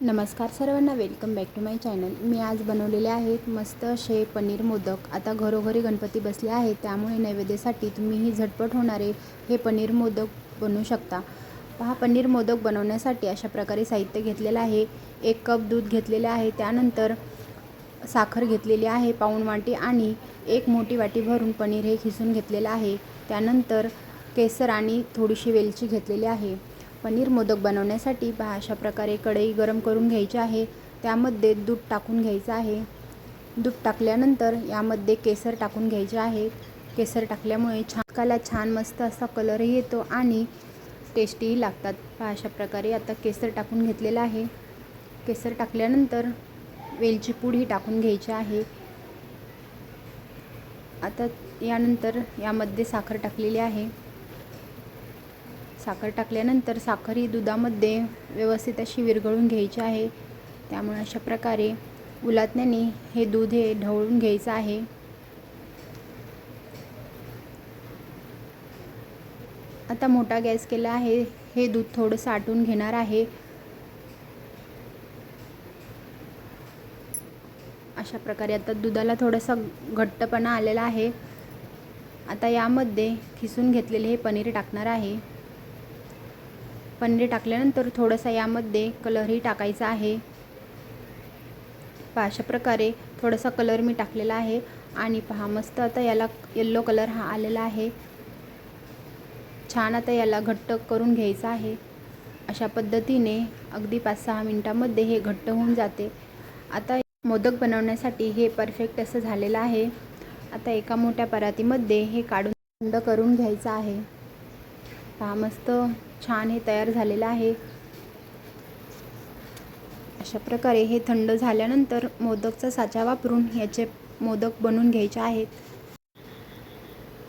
नमस्कार सर्वांना welcome back to my channel मी आज बनवलेले आहेत मस्त असे पनीर मोदक. आता घरोघरी गणपती बसले आहेत त्यामुळे नैवेद्यासाठी तुम्हीही झटपट होणारे हे पनीर मोदक बनवू शकता. पहा पनीर मोदक बनवण्यासाठी अशा प्रकारे साहित्य घेतलेलं आहे. एक कप दूध घेतलेले आहे त्यानंतर साखर घेतलेली आहे पाऊण वाटी आणि एक मोठी वाटी भरून पनीर हे खिसून घेतलेलं आहे. त्यानंतर केसर आणि थोडीशी वेलची घेतलेली आहे. पनीर मोदक बनवण्यासाठी पहा अशा प्रकारे कढई गरम करून घ्यायची आहे. त्यामध्ये दूध टाकून घ्यायचं आहे. दूध टाकल्यानंतर यामध्ये केसर टाकून घ्यायचे आहे. केसर टाकल्यामुळे छान काला छान मस्त असा कलरही येतो आणि टेस्टीही लागतात. पहा अशा प्रकारे आता केसर टाकून घेतलेलं आहे. केसर टाकल्यानंतर वेलची पूड टाकून घ्यायची आहे. आता यानंतर यामध्ये साखर टाकलेली आहे. साखर टाकल्यानंतर साखर ही दुधामध्ये व्यवस्थित अशी विरघळून घ्यायची आहे. त्यामुळे अशा प्रकारे उलातण्याने हे दूध हे ढवळून घ्यायचं आहे. आता मोठा गॅस केला आहे. हे दूध थोडंसं आटून घेणार आहे. अशा प्रकारे आता दुधाला थोडासा घट्टपणा आलेला आहे. आता यामध्ये खिसून घेतलेले हे पनीर टाकणार आहे. पनीर टाकल्यानंतर थोडंसं यामध्ये कलरही टाकायचा आहे. अशा प्रकारे थोडासा कलर मी टाकलेला आहे. आणि पहा मस्त आता याला येल्लो कलर हा आलेला आहे. छान आता याला घट्ट करून घ्यायचं आहे. अशा पद्धतीने अगदी पाच सहा मिनटामध्ये हे घट्ट होऊन जाते. आता मोदक बनवण्यासाठी हे परफेक्ट असं झालेलं आहे. आता एका मोठ्या परातीमध्ये हे काढून थंड करून घ्यायचं आहे. पहा मस्त छान हे तयार झालेलं आहे. अशा प्रकारे हे थंड झाल्यानंतर मोदकचा साचा वापरून याचे मोदक बनवून घ्यायचे आहेत.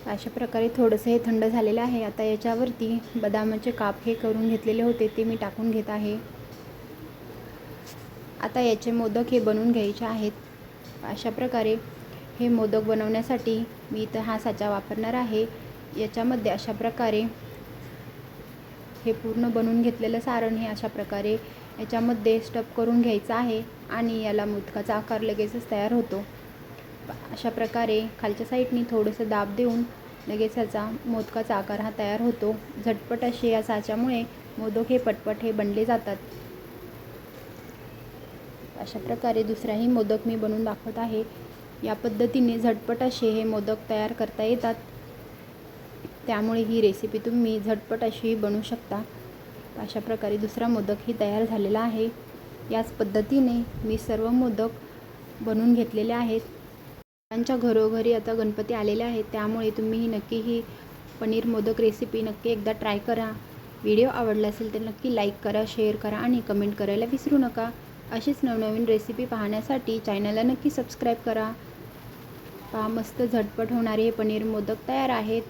अशा प्रकारे थोडंसं हे थंड झालेलं आहे. आता याच्यावरती बदामाचे काप हे करून घेतलेले होते ते मी टाकून घेत आहे. आता याचे मोदक हे बनवून घ्यायचे आहेत. अशा प्रकारे हे मोदक बनवण्यासाठी मी इथं हा साचा वापरणार आहे. याच्यामध्ये अशा प्रकारे हे पूर्ण बनवून घेतलेलं सारण हे अशा प्रकारे याच्यामध्ये स्टप करून घ्यायचं आहे आणि याला मोदकाचा आकार लगेचच तयार होतो. अशा प्रकारे खालच्या साईडनी थोडंसं दाब देऊन लगेच याचा मोदकाचा आकार हा तयार होतो. झटपट असे या साच्यामुळे मोदक हे पटपट हे बनले जातात. अशा प्रकारे दुसराही मोदक मी बनवून दाखवत आहे. या पद्धतीने झटपट असे हे मोदक तयार करता येतात. त्यामुळे ही रेसिपी तुम्ही झटपट अशी बनवू शकता. अशा प्रकारे दुसरा मोदकही तयार झालेला आहे. याच पद्धतीने मी सर्व मोदक बनवून घेतलेले आहेत. त्यांच्या घरोघरी आता गणपती आलेले आहेत. त्यामुळे तुम्ही ही नक्की ही पनीर मोदक रेसिपी नक्की एकदा ट्राय करा. व्हिडिओ आवडला असेल तर नक्की लाईक करा शेअर करा आणि कमेंट करायला विसरू नका. अशीच नवनवीन रेसिपी पाहण्यासाठी चॅनलला नक्की सबस्क्राईब करा. पहा मस्त झटपट होणारे हे पनीर मोदक तयार आहेत.